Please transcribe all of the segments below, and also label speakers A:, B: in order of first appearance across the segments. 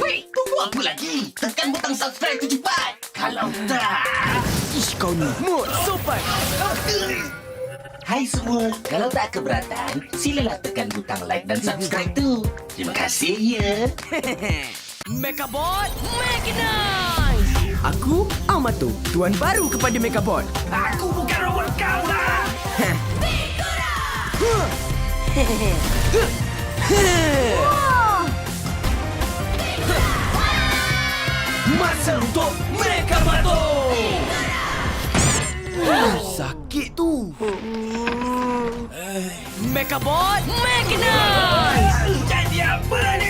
A: Wait, tunggu apa lagi? Tekan butang subscribe tu cepat. Kalau tak...
B: Ish kau ni Mood sopan
A: Hai semua, kalau tak keberatan, silalah tekan butang like dan subscribe tu. Terima kasih ya.
B: Megabot Mechanize Aku Amato Tuan baru kepada Megabot
A: Aku bukan robot kau lah. Masa untuk Megabato!
B: Sakit tu Megabot Mechanize
A: Jadi apa ni?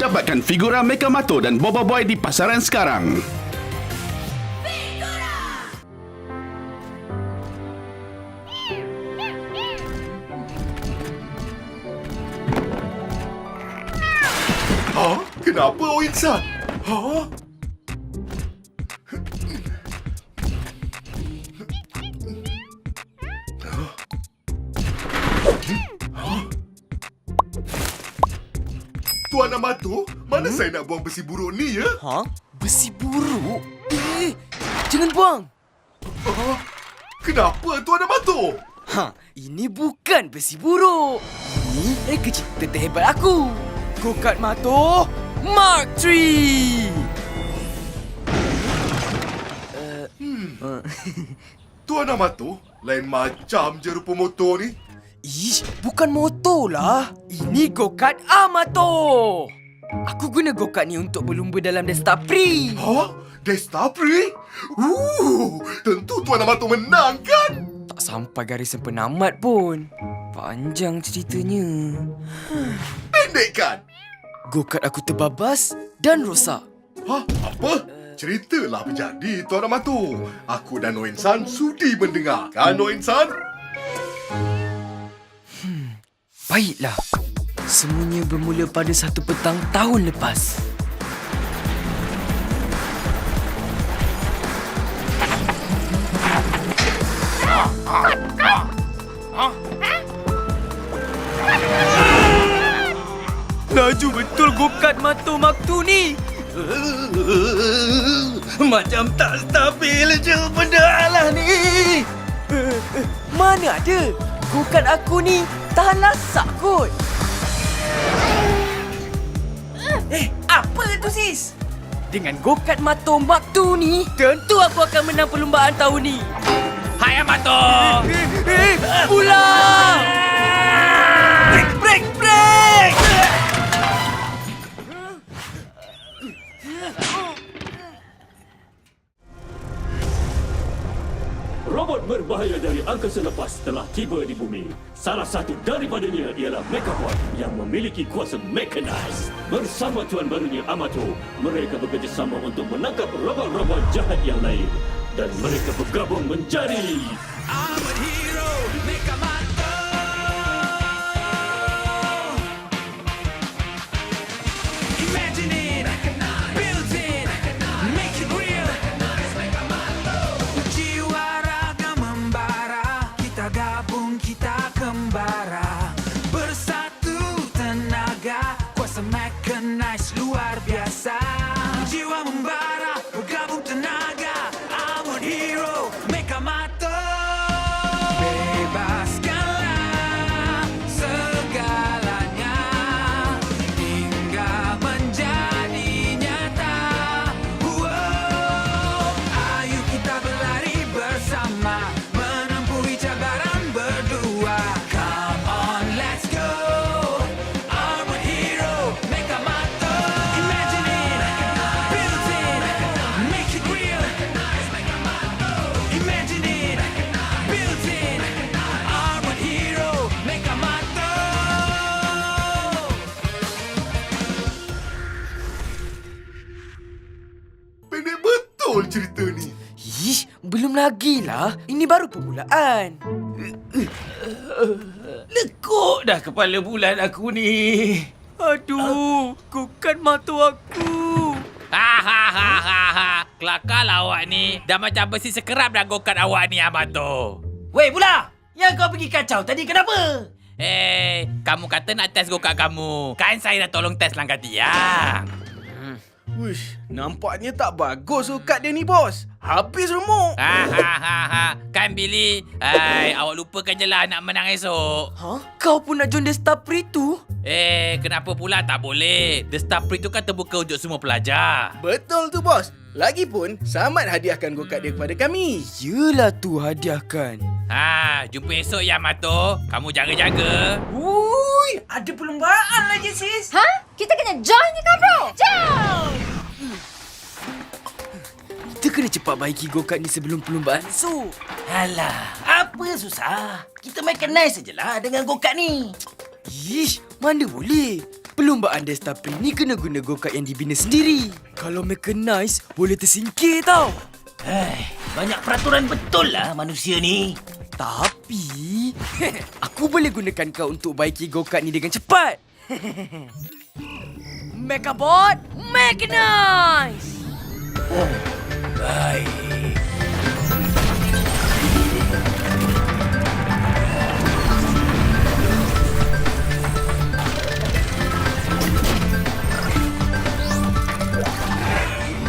C: Dapatkan figura Mekamato dan Boba Boy di pasaran sekarang.
D: Ha? Kenapa oh insan? Ha? Saya nak buang besi buruk ni ya?
B: Ha? Besi buruk? Eh, jangan buang
D: Kenapa Tuan Amato?
B: Ha, ini bukan besi buruk. Ini eh kecil terhebat aku. Gokat Mato Mark III.
D: Tuan Amato, lain macam je rupa motor ni.
B: Ish, bukan motor lah. Ini Gokat Amato. Aku guna Gokat ni untuk berlumba dalam Desta Pri.
D: Ha? Destapri? Uh, tentu Tuan Amato menang kan?
B: Tak sampai garisan penamat pun. Panjang ceritanya.
D: Pendek kan?
B: Gokat aku terbabas dan rosak.
D: Ha? Apa? Ceritalah apa jadi, Tuan Amato. Aku dan Noen-san sudi mendengar. Kan, Noen-san?
B: Baiklah. Semuanya bermula pada satu petang tahun lepas. Laju betul gokat mata Maktu ni.
A: Macam tak stabil je benda lah ni.
B: Mana ada? Gokat aku ni tahan lasak kot. Eh, apa tu sis? Dengan gokat mato Maktu ni, tentu aku akan menang perlumbaan tahun ni.
A: Hai Amato!
B: Eh, eh, pulang!
A: Break, break, break!
E: Berbahaya dari angkasa lepas telah tiba di bumi. Salah satu daripadanya ialah Mechabot yang memiliki kuasa mechanized. Bersama tuan barunya Amato, mereka bekerjasama untuk menangkap robot-robot jahat yang lain. Dan mereka bergabung menjadi...
F: Jiwa
B: Ish, belum lagi lah. Ini baru permulaan.
A: Lekuk dah kepala bulan aku ni.
B: Aduh, gokat mata aku.
G: Ha ha ha ha. Kelakar lah awak ni. Dah macam besi sekerap dah gokat awak ni Amato.
A: Weh pula, yang kau pergi kacau tadi kenapa?
G: Eh, kamu kata nak test gokat kamu. Kan saya dah tolong test langkah tiang.
B: Wish, nampaknya tak bagus gokat dia ni, bos. Habis remuk.
G: Ha ha ha ha. Kan Billy? Hai, awak lupakan je lah nak menang esok.
B: Ha? Kau pun nak join The Star Pri tu?
G: Eh, kenapa pula tak boleh? The Star Pre tu kan terbuka untuk semua pelajar.
H: Betul tu bos. Lagipun, Samad hadiahkan go-kart dia kepada kami.
B: Yelah tu hadiahkan.
G: Ha, jumpa esok ya Mato. Kamu jaga-jaga.
A: Ui, ada perlombaan lagi sis.
I: Ha? Kita kena join ni bro? Jom!
B: Kita kena cepat baiki gokat ni sebelum perlombaan esok.
A: Alah, apa susah? Kita mechanize sajalah dengan go-kart ni.
B: Ish, mana boleh? Perlombaan Pri ni kena guna gokat yang dibina sendiri. Kalau mechanize, boleh tersingkir tau.
A: Eh, banyak peraturan betul lah manusia ni.
B: Tapi, aku boleh gunakan kau untuk baiki gokat ni dengan cepat. Mechabot, mechanize!
A: Baik.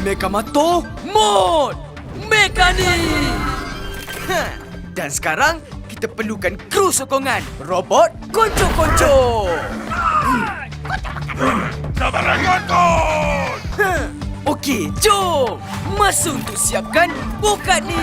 B: Mekamato Mod Mekanik! Ha, Dan sekarang kita perlukan kru sokongan Robot konco-konco. Ha, Okey, jom. Masa untuk siapkan bukat ni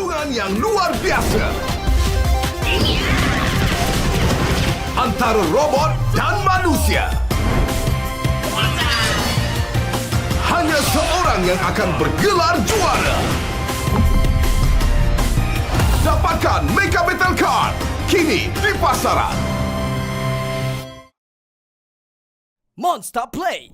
D: Pertarungan yang luar biasa. Antara robot dan manusia. Hanya seorang yang akan bergelar juara. Dapatkan Mega Battle Card kini di pasaran.
B: Monster Play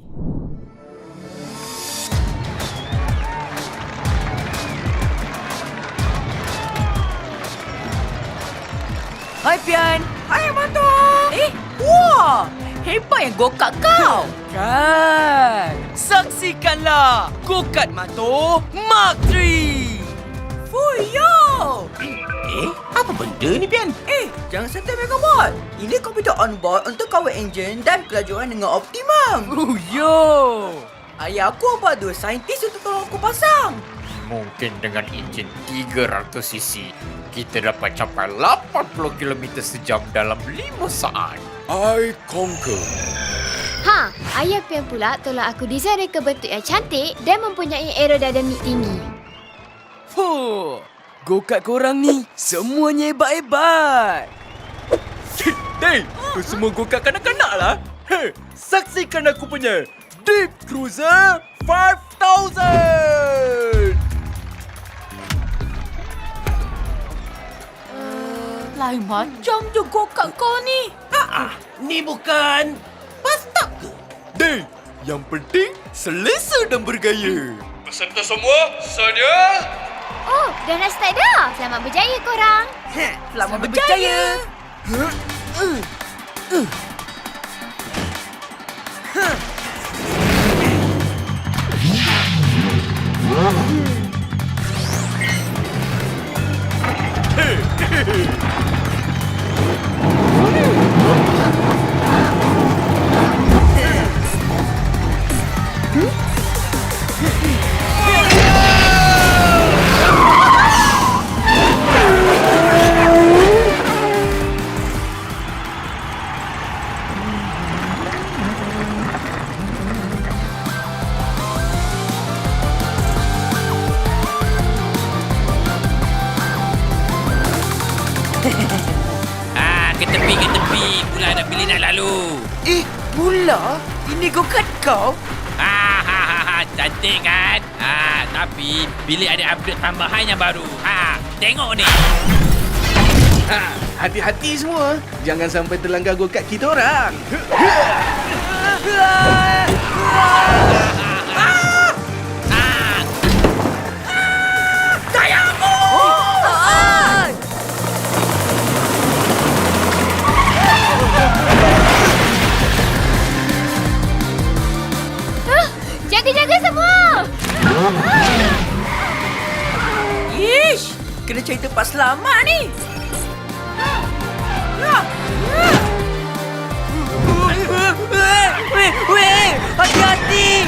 B: Hai Pian Hai Amato
J: Eh, wah! Hebat yang gokak kau!
B: Kan Saksikanlah Gokat Mato Mark 3
J: Fuyo!
A: Eh, apa benda ni Pian?
J: Eh, jangan santai Megabot. Ini komputer on-board untuk kawal enjin dan kelajuan dengan optimum.
B: Oh yo
J: Ayah aku apa dua saintis untuk tolong aku pasang.
K: Mungkin dengan enjin 300cc, kita dapat capai 80 km sejam dalam 5 saat.
D: I conquer.
I: Ha, ayah Pian pula tolong aku desain reka bentuk yang cantik dan mempunyai aerodinamik tinggi.
B: Fuh Gokat korang ni Semuanya hebat-hebat
H: Hey, tu semua go-kart kanak-kanak lah. Hey, saksikan aku punya Deep Cruiser 5000!
J: lain macam jogok kat kau ni.
A: Ah, ni bukan bus ke?
H: Dek, yang penting selesa dan bergaya. Peserta semua, sedia?
I: Oh, dah nak start dah. Selamat berjaya korang.
J: Selamat, Selamat berjaya. berjaya.
B: Huh? Uh. Uh. Huh? Hey, hey, hey.
G: ah, ke tepi, ke tepi. Pula dah pilih nak lalu.
B: Eh, pula? Ini go-kart kau?
A: Ha, ha, ha, cantik kan? Ah, tapi bilik ada update tambahan yang baru. Ha, tengok ni.
H: Ha, hati-hati semua. Jangan sampai terlanggar go-kart kita orang.
I: Ah, ah, ah.
J: Ish! Kena cari tempat selamat ni.
B: Weh, weh, hati-hati!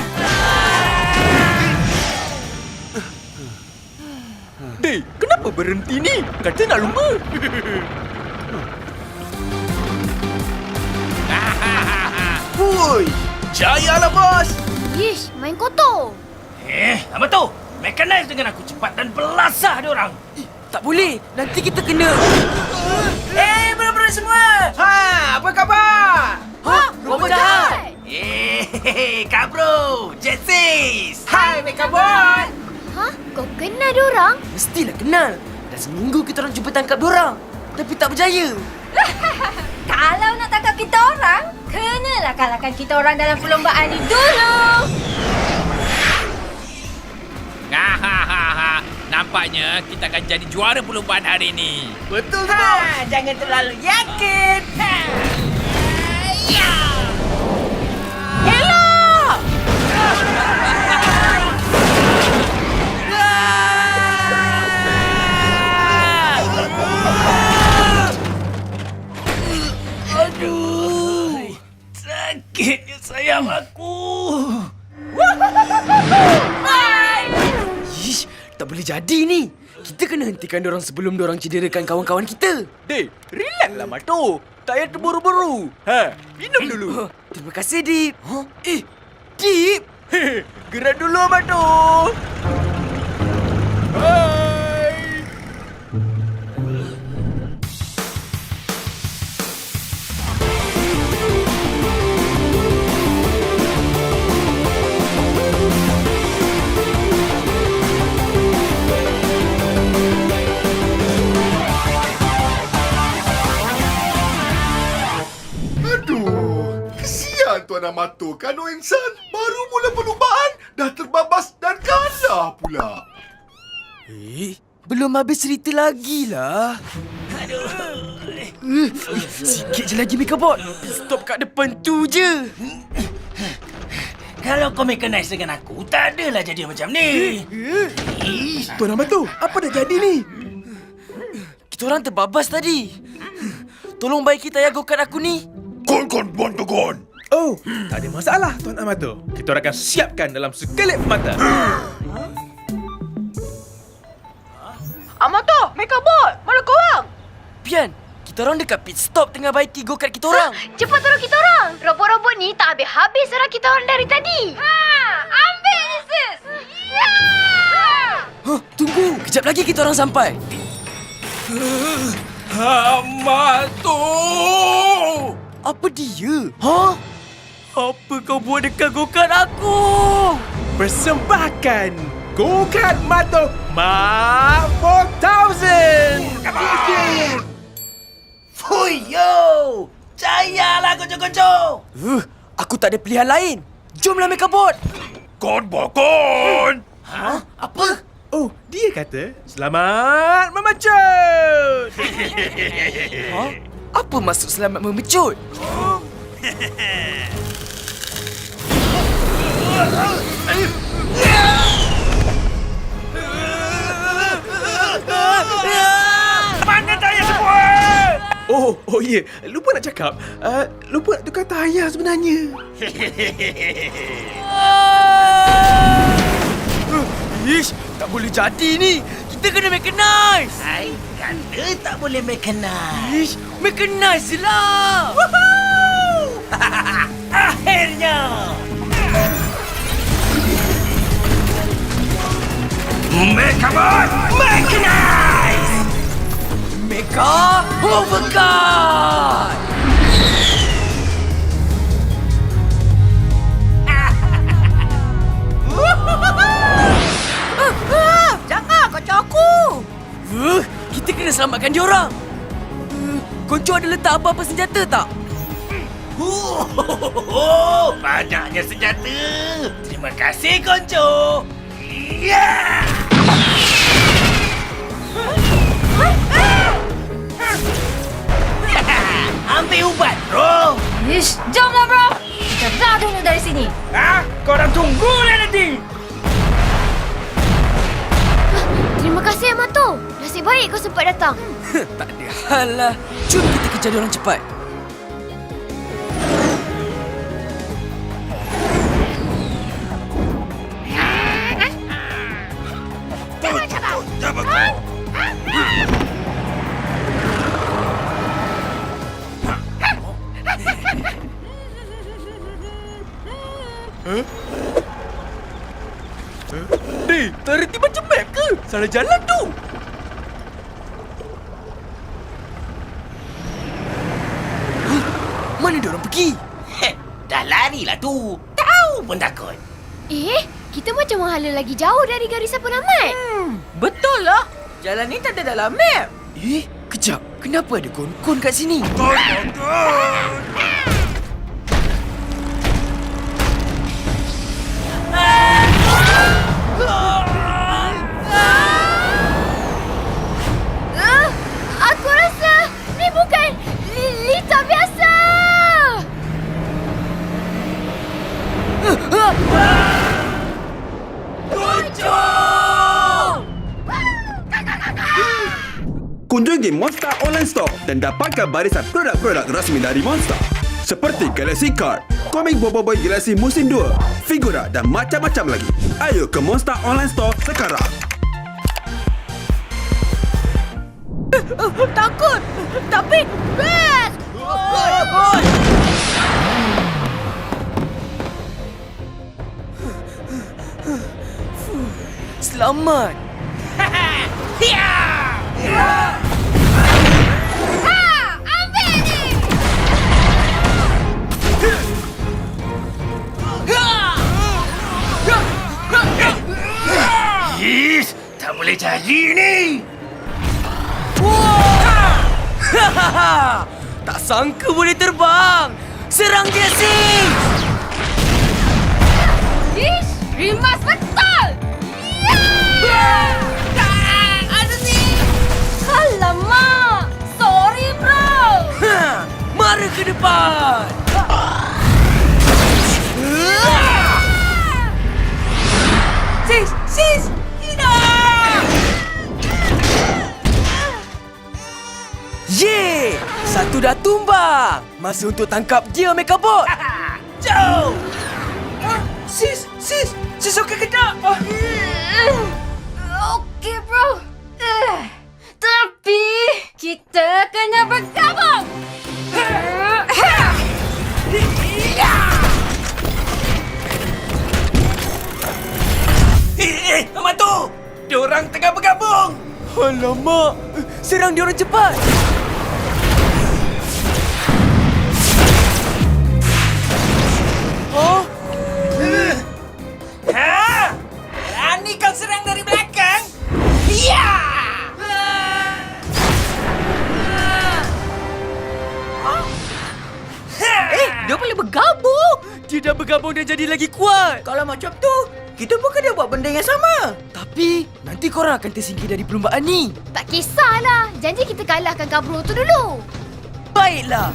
H: Dek, kenapa berhenti ni? Kata nak lumba. Woi, jayalah bos.
I: Ish, main kotor.
A: Eh, apa tu? Mechanize dengan aku cepat dan belasah dia orang.
B: Tak boleh, nanti kita kena...
J: Eh, budak-budak semua. Ha, apa khabar?
I: Ha? Robot jahat!
A: Eh, Kak Bro, Jetsis.
J: Hai, Mekabot.
I: Ha? Kau kenal diorang?
B: Mestilah kenal. Dah seminggu kita orang cuba tangkap diorang. Tapi tak berjaya.
I: Kalau nak tangkap kita orang, kenalah kalahkan kita orang dalam perlombaan ni dulu.
A: Nampaknya kita akan jadi juara perlombaan hari ini.
H: Betul tu.
J: Ha, jangan terlalu yakin. Ha.
A: Sakitnya sayang aku.
B: Tak boleh jadi ni. Kita kena hentikan diorang sebelum diorang cederakan kawan-kawan kita.
H: Dek, relaxlah Mato. Tak payah terburu-buru. Ha, minum dulu.
B: Huh, terima kasih, Dip. Huh? Eh, Dip!
H: Gerak dulu Mato. Hai.
B: Belum habis cerita lagi lah. Aduh. Sikit je lagi, Megabot. Stop kat depan tu je.
A: Kalau kau mechanize dengan aku, tak adalah jadi macam ni.
H: Tuan Amato, apa dah jadi ni?
B: Kita orang terbabas tadi. Tolong baiki tayar go-kart aku ni.
L: Kon-kon bontogon.
H: Oh, tak ada masalah Tuan Amato. Kita orang akan siapkan dalam sekelip mata.
J: Amato, Mekabot, mana korang?
B: Pian, kita orang dekat pit stop tengah baiki go-kart kita orang.
I: Cepat tolong kita orang. Robot-robot ni tak habis-habis serang kita orang dari tadi. Ha, ambil ni sis. Ya!
B: Huh, tunggu. Kejap lagi kita orang sampai.
A: Amato!
B: Apa dia? Ha? Apa kau buat dekat go-kart aku?
H: Persembahkan Go-Kart Mato Mark 4000.
A: Fuyo! Jayalah kocok-kocok!
B: Uh, aku tak ada pilihan lain. Jomlah Megabot.
L: Kon bokon.
A: Ha? Apa?
H: Oh, dia kata selamat memecut.
B: Ha? Apa maksud selamat memecut?
A: Mana
H: Oh, oh ya. Yeah. Lupa nak cakap. Uh, lupa nak tukar tayar sebenarnya.
B: Ish, tak boleh jadi ni. Kita kena mechanize.
A: Hai, kanda tak boleh mechanize.
B: Ish, mechanize lah.
A: Akhirnya! Mechabot Mechanize!
B: Mega Overcut! aku. Kita kena selamatkan dia orang. Konco ada letak apa-apa senjata tak?
A: Oh, banyaknya senjata. Terima kasih, Konco. Yeah! Ambil ubat, bro.
I: Ish, jomlah bro. Kita dah dulu dari sini.
H: Ah, korang tunggu lah nanti.
I: Terima kasih Amato. Nasib baik kau sempat datang.
B: tak ada hal lah. Jom kita kejar diorang cepat.
H: Salah jalan tu.
B: Mana diorang pergi?
A: Heh, dah larilah tu. Tahu pun takut.
I: Eh, kita macam menghala lagi jauh dari garisan penamat.
J: Betul lah. Jalan ni tak ada dalam map.
B: Eh, kejap. Kenapa ada kon-kon kat sini?
I: Ah,
C: Monster Online Store dan dapatkan barisan produk-produk rasmi dari Monster. Seperti Galaxy Card, komik Boboiboy Galaxy Musim 2, figura dan macam-macam lagi. Ayo ke Monster Online Store sekarang.
J: Takut. Tapi best.
B: Selamat.
A: Is, jadi ni.
B: Hahaha! tak sangka boleh terbang. Serang dia, Sing!
I: Ish, rimas betul. Ya! Ada ni. Alamak. Sorry bro.
B: Ha, mara ke depan.
J: Sis, sis.
B: Ye! Satu dah tumbang. Masa untuk tangkap dia, Mekabot.
J: Jom. Ah, sis, sis. Sis okey ke tak? Ah.
I: Okey bro. Eh, tapi kita kena bergabung.
A: Eh, eh, Amato! Diorang tengah bergabung!
B: Alamak! Serang dia orang cepat! Lagi kuat.
J: Kalau macam tu, kita pun kena buat benda yang sama.
B: Tapi, nanti korang akan tersingkir dari perlombaan ni.
I: Tak kisahlah. Janji kita kalahkan Kabro tu dulu.
B: Baiklah.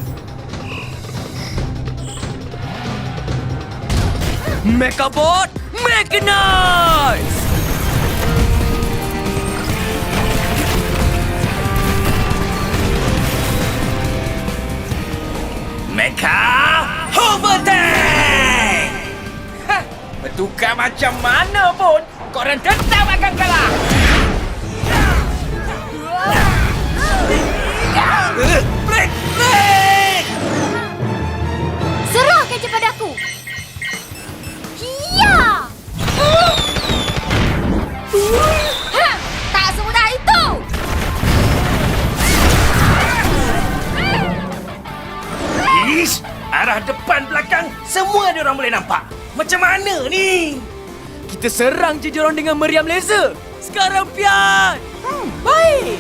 B: Mekabot, Mechanize!
A: Mecha Hover Tank!
H: Bertukar macam mana pun, korang tetap akan kalah.
A: Break! Break!
I: Serahkan je padaku. Ya! Ha, tak semudah itu.
A: Ish! Arah depan belakang Semua diorang boleh nampak macam mana ni?
B: Kita serang je diorang dengan meriam laser. Sekarang pian. Hmm.
J: Baik.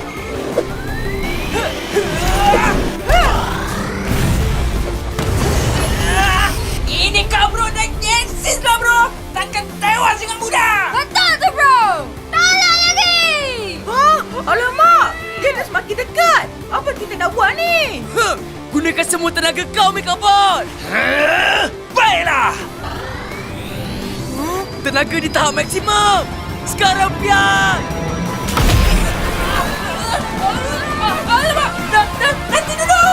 G: Ini kau bro dan Jensis lah bro. Takkan tewas dengan mudah.
I: Betul tu bro. Tolong lagi.
J: Huh? Alamak. Dia dah semakin dekat. Apa kita nak buat ni?
B: Huh. Gunakan semua tenaga kau, Mekabot. Baiklah.
G: Baiklah.
B: Tenaga di tahap maksimum! Sekarang pian!
G: Alamak. Dah, dah, nanti dulu.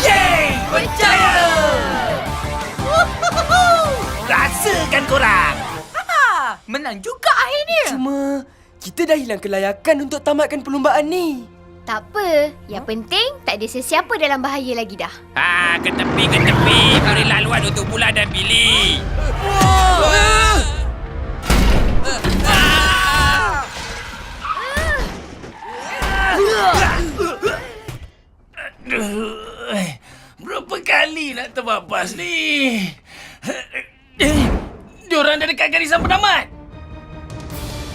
G: Yeay! Berjaya! Rasakan korang!
J: Ha, menang juga akhirnya.
B: Cuma, kita dah hilang kelayakan untuk tamatkan perlumbaan ni.
I: Tak apa. Yang penting, tak ada sesiapa dalam bahaya lagi dah.
G: Ha, ke tepi, ke tepi. Beri laluan untuk Bula dan Billy. Berapa kali nak terbabas ni? Eh, Diorang dah dekat garisan penamat.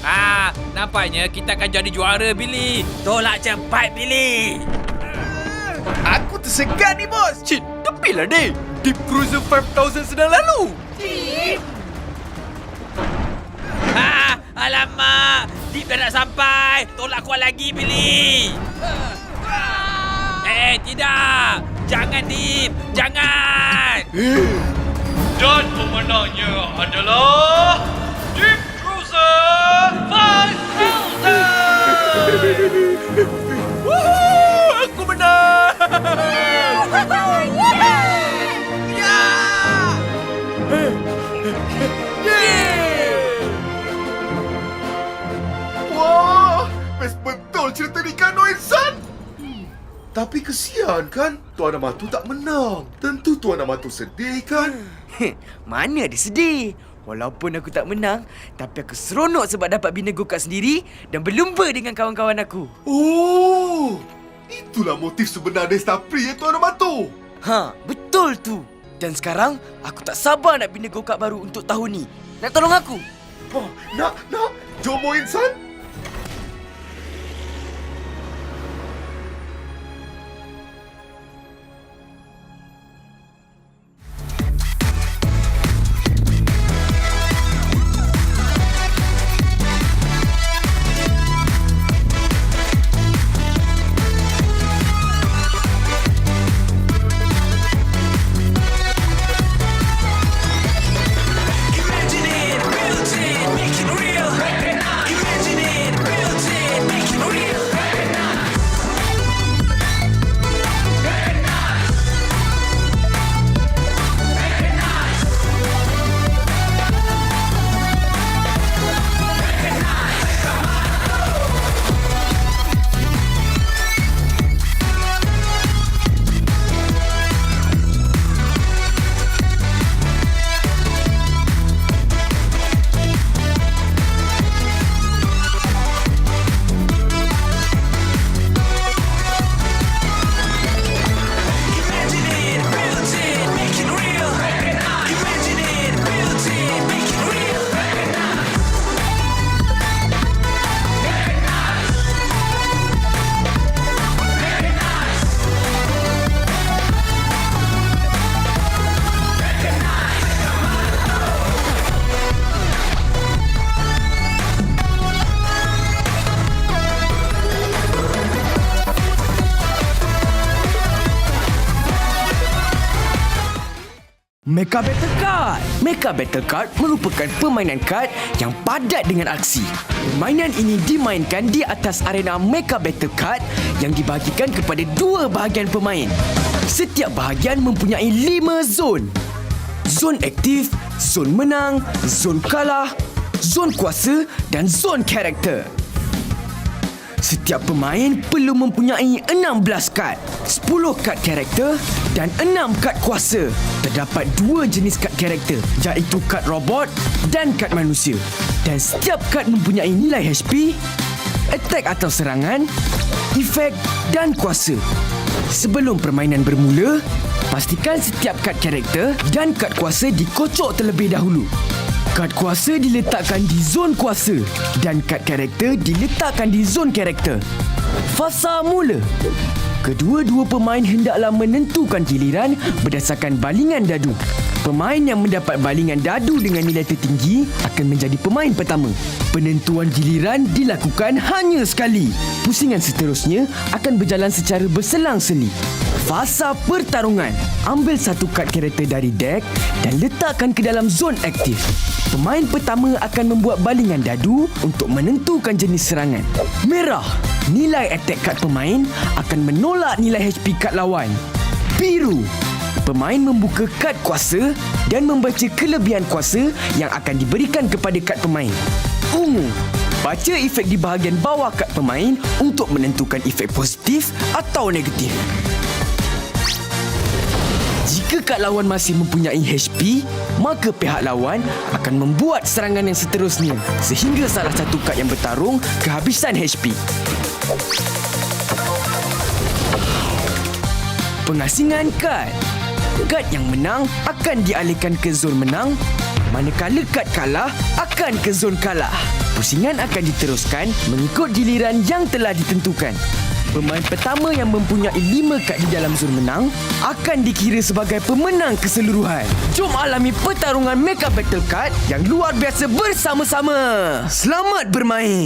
G: Ah, nampaknya kita akan jadi juara, Billy. Tolak cepat, Billy.
H: Aku tersegan ni, bos. Cik, tepilah deh. Deep Cruiser 5000 sedang lalu.
G: Ah, alamak. Deep dah nak sampai. Tolak kuat lagi, Billy. Eh, tidak. Jangan, Deep. Jangan.
E: Dan pemenangnya adalah Deep Cruiser 5000.
H: Woohoo! Aku menang.
D: Wah, best betul cerita ni kan Noel San? Tapi kesian kan Tuan Amatu tak menang. Tentu Tuan Amatu sedih kan?
B: Mana ada sedih? Walaupun aku tak menang, tapi aku seronok sebab dapat bina go-kart sendiri dan berlumba dengan kawan-kawan aku.
D: Oh, itulah motif sebenar Desta Pri ya Tuan Amatu.
B: Ha, betul tu. Dan sekarang, aku tak sabar nak bina go-kart baru untuk tahun ni. Nak tolong aku?
D: Oh, nak, nak. Jom Mo Insan.
B: Mecha Battle Card. Mecha Battle Card merupakan permainan kad yang padat dengan aksi. Permainan ini dimainkan di atas arena Mecha Battle Card yang dibahagikan kepada dua bahagian pemain. Setiap bahagian mempunyai lima zon. Zon aktif, zon menang, zon kalah, zon kuasa dan zon karakter. Setiap pemain perlu mempunyai 16 kad, 10 kad karakter dan 6 kad kuasa. Terdapat dua jenis kad karakter, iaitu kad robot dan kad manusia. Dan setiap kad mempunyai nilai HP, attack atau serangan, efek dan kuasa. Sebelum permainan bermula, pastikan setiap kad karakter dan kad kuasa dikocok terlebih dahulu. Kad kuasa diletakkan di zon kuasa dan kad karakter diletakkan di zon karakter. Fasa mula. Kedua-dua pemain hendaklah menentukan giliran berdasarkan balingan dadu. Pemain yang mendapat balingan dadu dengan nilai tertinggi akan menjadi pemain pertama. Penentuan giliran dilakukan hanya sekali. Pusingan seterusnya akan berjalan secara berselang-seli. Fasa pertarungan. Ambil satu kad karakter dari deck dan letakkan ke dalam zon aktif. Pemain pertama akan membuat balingan dadu untuk menentukan jenis serangan. Merah. Nilai attack kad pemain akan menolak nilai HP kad lawan. Biru. Pemain membuka kad kuasa dan membaca kelebihan kuasa yang akan diberikan kepada kad pemain. Ungu. Baca efek di bahagian bawah kad pemain untuk menentukan efek positif atau negatif. Jika kad lawan masih mempunyai HP, maka pihak lawan akan membuat serangan yang seterusnya sehingga salah satu kad yang bertarung kehabisan HP. Pengasingan kad. Kad yang menang akan dialihkan ke zon menang. Manakala kad kalah akan ke zon kalah. Pusingan akan diteruskan mengikut giliran yang telah ditentukan Pemain pertama yang mempunyai 5 kad di dalam zon menang akan dikira sebagai pemenang keseluruhan. Jom alami pertarungan Mega Battle Card yang luar biasa bersama-sama. Selamat bermain!